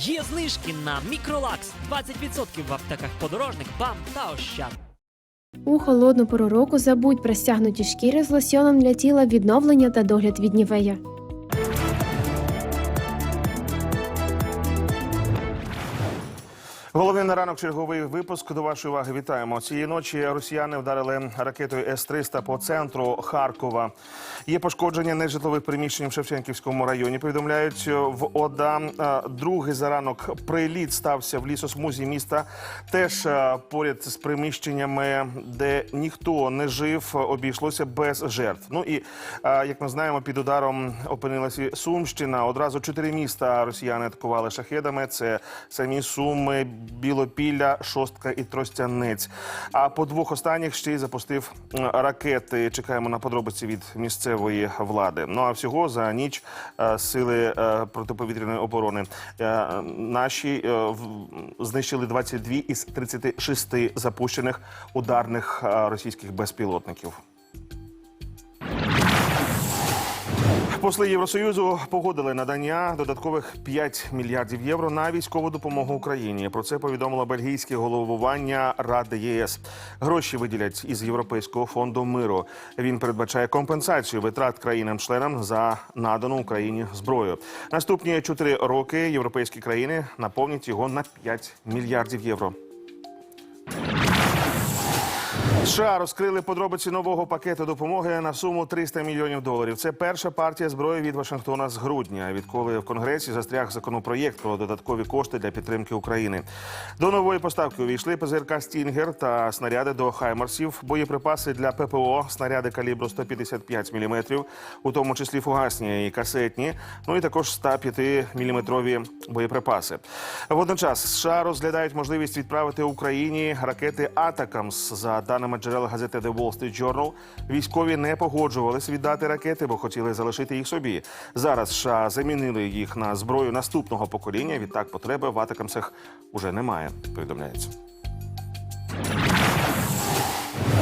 Є знижки на Мікролакс 20% в аптеках подорожник, БАМ та Ощад. У холодну пору року забудь про стягнуті шкіри з лосьоном для тіла відновлення та догляд від нівея. Головний на ранок черговий випуск. До вашої уваги вітаємо. Цієї ночі росіяни вдарили ракетою С-300 по центру Харкова. Є пошкодження нежитлових приміщень в Шевченківському районі. Повідомляють в ОДА. Е, Другий за ранок приліт стався в лісосмузі міста. Теж е, поряд з приміщеннями, де ніхто не жив, обійшлося без жертв. Ну і е, як ми знаємо, під ударом опинилася Сумщина. Одразу чотири міста росіяни атакували шахедами. Це самі Суми, Білопілля, Шостка і Тростянець. А по двох останніх ще й запустив ракети. Чекаємо на подробиці від місцевої влади. Ну а всього за ніч е, сили е, протиповітряної оборони е, наші знищили 22 із 36 запущених ударних російських безпілотників. Посли Євросоюзу погодили надання додаткових 5 мільярдів євро на військову допомогу Україні. Про це повідомило бельгійське головування Ради ЄС. Гроші виділять із Європейського фонду миру. Він передбачає компенсацію витрат країнам-членам за надану Україні зброю. Наступні 4 роки європейські країни наповнять його на 5 мільярдів євро. США розкрили подробиці нового пакету допомоги на суму 300 мільйонів доларів. Це перша партія зброї від Вашингтона з грудня, відколи в Конгресі застряг законопроєкт про додаткові кошти для підтримки України. До нової поставки увійшли ПЗРК Стінгер та снаряди до Хаймарсів, боєприпаси для ППО, снаряди калібру 155 мм, у тому числі фугасні і касетні, ну і також 105 мм боєприпаси. Водночас США розглядають можливість відправити Україні ракети Атакамс. За даними джерел газети The Wall Street Journal, військові не погоджувалися віддати ракети, бо хотіли залишити їх собі. Зараз США замінили їх на зброю наступного покоління. Відтак потреби в Атакамсах уже немає. Повідомляється.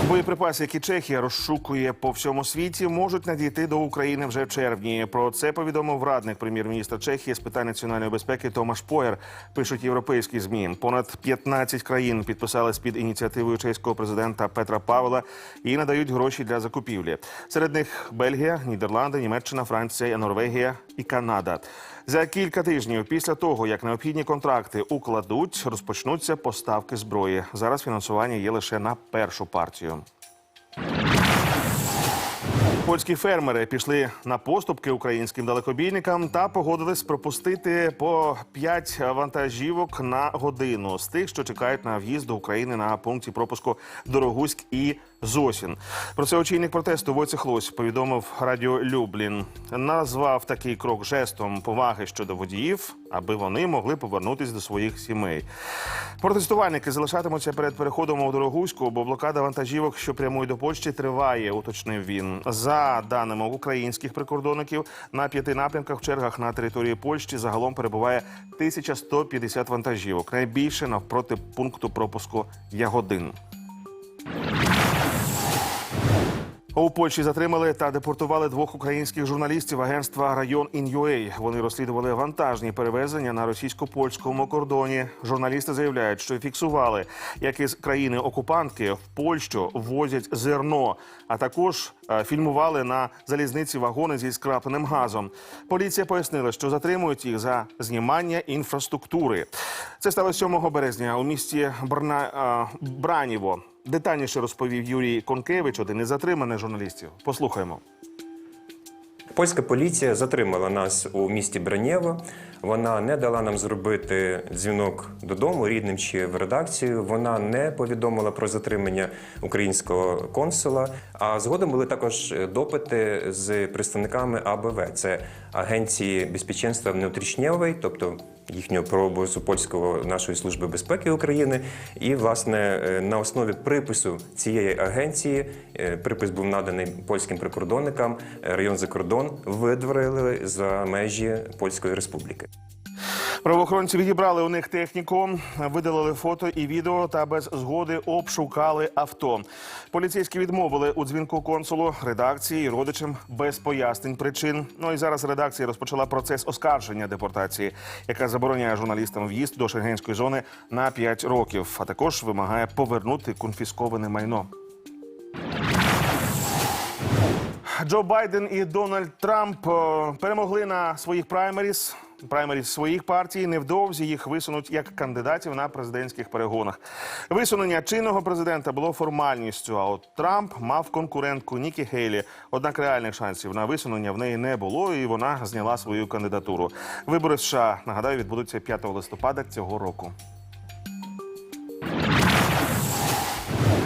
Боєприпаси, які Чехія розшукує по всьому світі, можуть надійти до України вже в червні. Про це повідомив радник прем'єр-міністра Чехії з питань національної безпеки Томаш Поєр. Пишуть європейські змі. Понад 15 країн підписались під ініціативою чеського президента Петра Павла і надають гроші для закупівлі. Серед них Бельгія, Нідерланди, Німеччина, Франція, Норвегія і Канада. За кілька тижнів після того, як необхідні контракти укладуть, розпочнуться поставки зброї. Зараз фінансування є лише на першу партію. Польські фермери пішли на поступки українським далекобійникам та погодились пропустити по 5 вантажівок на годину з тих, що чекають на в'їзд до України на пункті пропуску Дорогуськ і Зосін. Про це очільник протесту Войцех Лось повідомив радіо Люблін. Назвав такий крок жестом поваги щодо водіїв, аби вони могли повернутися до своїх сімей. Протестувальники залишатимуться перед переходом у Дорогуську, бо блокада вантажівок, що прямує до Польщі, триває, уточнив він. За даними українських прикордонників, на п'яти напрямках в чергах на території Польщі загалом перебуває 1150 вантажівок. Найбільше навпроти пункту пропуску Ягодин. У Польщі затримали та депортували двох українських журналістів агентства Район Ін'юей. Вони розслідували вантажні перевезення на російсько-польському кордоні. Журналісти заявляють, що фіксували, як із країни окупантки в Польщу возять зерно, а також е, фільмували на залізниці вагони зі скрапленим газом. Поліція пояснила, що затримують їх за знімання інфраструктури. Це стало 7 березня у місті Брна... е, Браніво. Детальніше розповів Юрій Конкевич, один із затриманих журналістів. Послухаємо. Польська поліція затримала нас у місті Бранєво. Вона не дала нам зробити дзвінок додому рідним чи в редакцію. Вона не повідомила про затримання українського консула. А згодом були також допити з представниками АБВ. Це агенції безпеченства внутрішнєвої, тобто їхнього пробозу польського нашої служби безпеки України. І власне е, на основі припису цієї агенції е, припис був наданий польським прикордонникам. е, Район за кордон видворили за межі Польської республіки. Правоохоронці відібрали у них техніку, видалили фото і відео та без згоди обшукали авто. Поліцейські відмовили у дзвінку консулу редакції і родичам без пояснень причин. Ну і зараз редакція розпочала процес оскарження депортації, яка забороняє журналістам в'їзд до шенгенської зони на 5 років, а також вимагає повернути конфісковане майно. Джо Байден і Дональд Трамп е, перемогли на своїх праймеріс. Праймеріс своїх партій невдовзі їх висунуть як кандидатів на президентських перегонах. Висунення чинного президента було формальністю. А от Трамп мав конкурентку Нікі Гейлі. Однак реальних шансів на висунення в неї не було, і вона зняла свою кандидатуру. Вибори США нагадаю відбудуться 5 листопада цього року.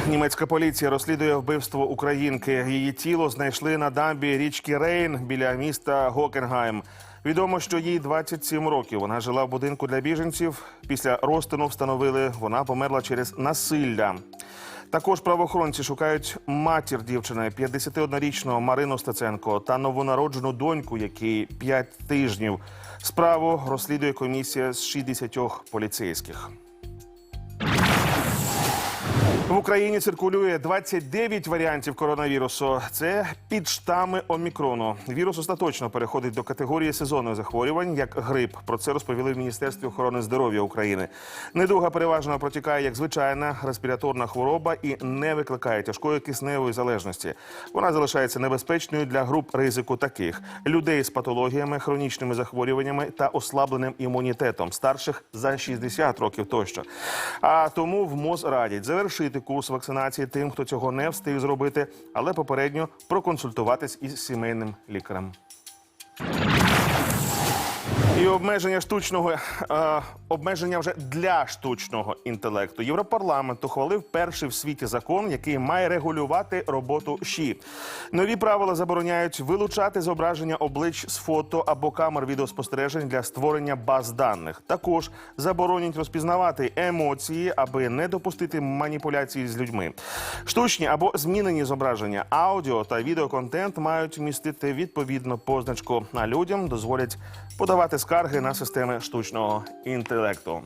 Німецька поліція розслідує вбивство українки. Її тіло знайшли на дамбі річки Рейн біля міста Гокенгайм. Відомо, що їй 27 років. Вона жила в будинку для біженців. Після розтину встановили, вона померла через насилля. Також правоохоронці шукають матір дівчини 51-річного Марину Стеценко та новонароджену доньку, якій 5 тижнів. Справу розслідує комісія з 60 поліцейських. В Україні циркулює 29 варіантів коронавірусу. Це підштами омікрону. Вірус остаточно переходить до категорії сезонних захворювань, як грип. Про це розповіли в Міністерстві охорони здоров'я України. Недуга переважно протікає як звичайна респіраторна хвороба і не викликає тяжкої кисневої залежності. Вона залишається небезпечною для груп ризику таких людей з патологіями, хронічними захворюваннями та ослабленим імунітетом, старших за 60 років тощо. А тому в МОЗ радять завершити курс вакцинації тим, хто цього не встиг зробити, але попередньо проконсультуватись із сімейним лікарем. І обмеження штучного е, обмеження вже для штучного інтелекту. Європарламент ухвалив перший в світі закон, який має регулювати роботу ШІ. Нові правила забороняють вилучати зображення облич з фото або камер відеоспостережень для створення баз даних. Також заборонять розпізнавати емоції, аби не допустити маніпуляції з людьми. Штучні або змінені зображення, аудіо та відеоконтент мають містити відповідну позначку. А людям дозволять подавати скарги на системи штучного інтелекту.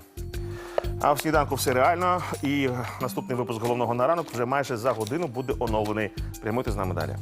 А в сніданку все реально. І наступний випуск головного на ранок вже майже за годину буде оновлений. Прямуйте з нами далі.